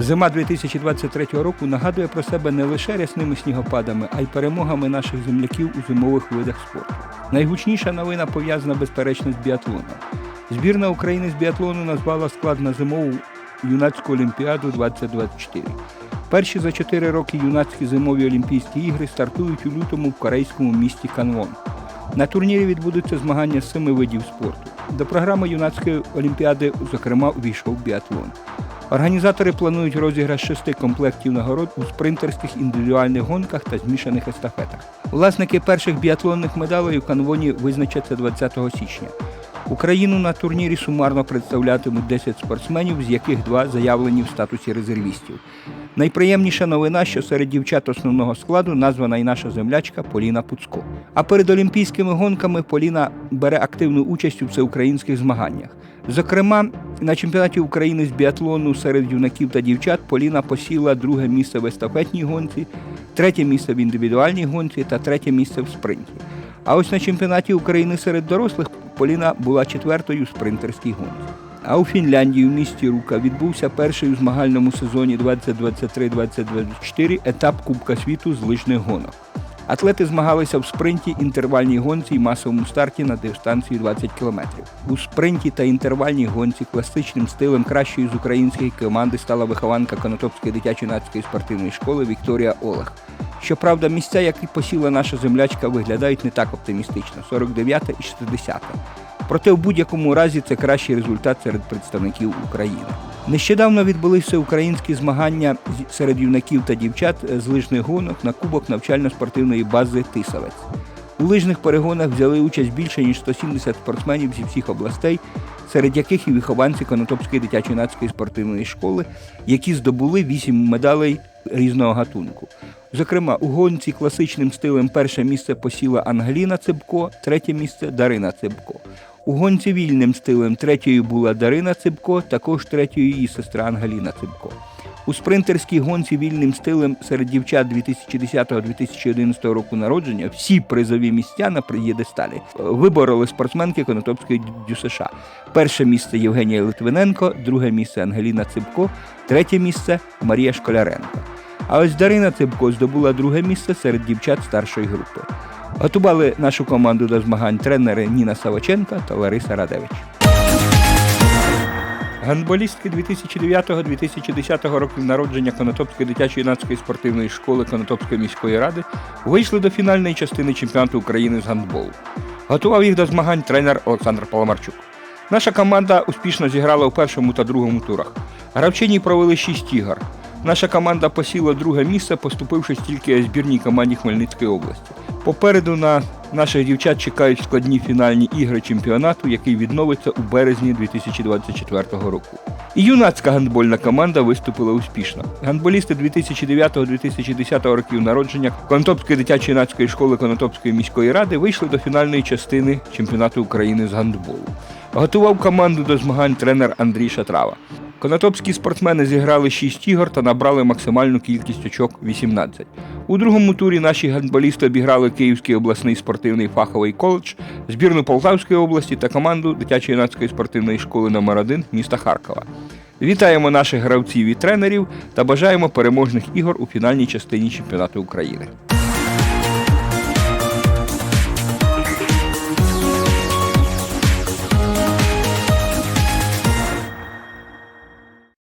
Зима 2023 року нагадує про себе не лише рясними снігопадами, а й перемогами наших земляків у зимових видах спорту. Найгучніша новина пов'язана безперечно з біатлоном. Збірна України з біатлону назвала склад на зимову юнацьку олімпіаду 2024. Перші за чотири роки юнацькі зимові Олімпійські ігри стартують у лютому в корейському місті Канвон. На турнірі відбудуться змагання з семи видів спорту. До програми юнацької олімпіади, зокрема, увійшов біатлон. Організатори планують розіграш шести комплектів нагород у спринтерських індивідуальних гонках та змішаних естафетах. Власники перших біатлонних медалей у канвоні визначаться 20 січня. Україну на турнірі сумарно представлятимуть 10 спортсменів, з яких два заявлені в статусі резервістів. Найприємніша новина, що серед дівчат основного складу названа і наша землячка Поліна Пуцко. А перед олімпійськими гонками Поліна бере активну участь у всеукраїнських змаганнях. Зокрема, на чемпіонаті України з біатлону серед юнаків та дівчат Поліна посіла друге місце в естафетній гонці, третє місце в індивідуальній гонці та третє місце в спринті. А ось на чемпіонаті України серед дорослих Поліна була четвертою в спринтерській гонці. А у Фінляндії в місті Рука відбувся перший у змагальному сезоні 2023-2024 етап Кубка світу з лижних гонок. Атлети змагалися в спринті, інтервальній гонці і масовому старті на дистанції 20 км. У спринті та інтервальній гонці класичним стилем кращої з української команди стала вихованка Конотопської дитячо-юнацької спортивної школи Вікторія Олег. Щоправда, місця, які посіла наша землячка, виглядають не так оптимістично 49 і 60. Проте в будь-якому разі це кращий результат серед представників України. Нещодавно відбулися українські змагання серед юнаків та дівчат з лижних гонок на кубок навчально-спортивної бази Тисавець. У лижних перегонах взяли участь більше ніж 170 спортсменів зі всіх областей, серед яких і вихованці Конотопської дитячо-юнацької спортивної школи, які здобули 8 медалей різного гатунку. Зокрема, у гонці класичним стилем перше місце посіла Ангеліна Цибко, третє місце Дарина Цибко. У гонці вільним стилем третьою була Дарина Цибко, також третьою її сестра Ангеліна Цибко. У спринтерській гонці вільним стилем серед дівчат 2010-2011 року народження всі призові місця на приєдесталі вибороли спортсменки Конотопської ДЮСШ. Перше місце Євгенія Литвиненко, друге місце Ангеліна Цибко, третє місце Марія Школяренко. А ось Дарина Цибко здобула друге місце серед дівчат старшої групи. Готували нашу команду до змагань тренери Ніна Савоченка та Лариса Радевич. Гандболістки 2009-2010 років народження Конотопської дитячо-юнацької спортивної школи Конотопської міської ради вийшли до фінальної частини чемпіонату України з гандболу. Готував їх до змагань тренер Олександр Паламарчук. Наша команда успішно зіграла у першому та другому турах. Гравчині провели 6 ігор. Наша команда посіла друге місце, поступившись тільки збірній команді Хмельницької області. Попереду на наших дівчат чекають складні фінальні ігри чемпіонату, який відновиться у березні 2024 року. І юнацька гандбольна команда виступила успішно. Гандболісти 2009-2010 років народження Конотопської дитячо-юнацької школи Конотопської міської ради вийшли до фінальної частини чемпіонату України з гандболу. Готував команду до змагань тренер Андрій Шатрава. Конотопські спортсмени зіграли 6 ігор та набрали максимальну кількість очок 18. У другому турі наші гандболісти обіграли Київський обласний спортивний фаховий коледж, збірну Полтавської області та команду дитячо-юнацької спортивної школи номер 1 міста Харкова. Вітаємо наших гравців і тренерів та бажаємо переможних ігор у фінальній частині чемпіонату України.